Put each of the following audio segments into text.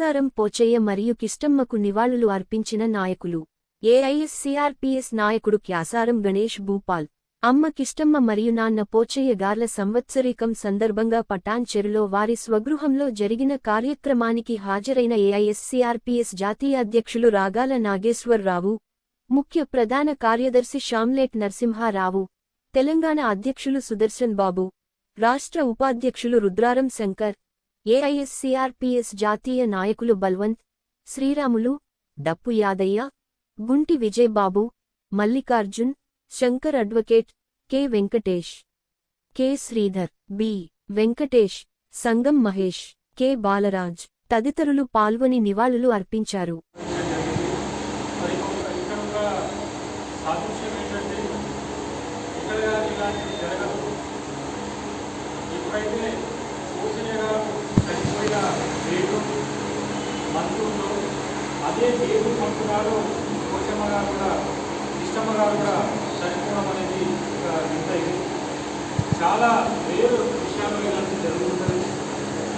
క్యాసారం పోచయ్య మరియు కిష్టమ్మకు నివాళులు అర్పించిన నాయకులు. ఏఐఎస్సీఆర్పీఎస్ నాయకుడు క్యాసారం గణేష్ భూపాల్. అమ్మ కిష్టమ్మ మరియు నాన్న పోచయ్య గార్ల సంవత్సరీకం సందర్భంగా పటాన్ చెరులో వారి స్వగృహంలో జరిగిన కార్యక్రమానికి హాజరైన ఏఐఎస్సీఆర్పీఎస్ జాతీయ అధ్యక్షులు రాగాల నాగేశ్వరరావు ముఖ్య ప్రధాన కార్యదర్శి షామ్లేట్ నరసింహారావు తెలంగాణ అధ్యక్షులు సుదర్శన్ బాబు రాష్ట్ర ఉపాధ్యక్షులు రుద్రారం శంకర్ ఏఐఎస్సీఆర్పీఎస్ జాతీయ నాయకులు Balwant Sriramulu Dappu Yadaiah Gunti Vijayababu Mallikarjun Shankar advocate K Venkatesh K Sridhar B Venkatesh Sangam Mahesh K Balraj తదితరులు పాల్గొని నివాళులు అర్పించారు. మరి అదే దేవుడు మంత్రులు కోచమ్మ గారు కూడా ఇష్టమ్మ గారు కూడా చనిపోవడం అనేది ఒక వింత ఇది చాలా వేరు విషయాలు ఇలాంటి జరుగుతుంది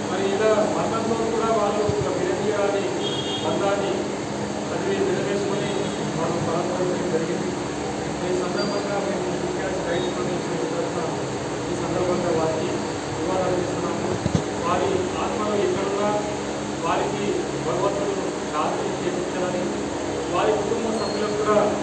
మరి ఇలా మతంలో కూడా వాళ్ళు ఒక విడదీయాలని బంధాన్ని చదివి నిలవేసుకొని వాళ్ళు పరంపరించడం జరిగింది. пока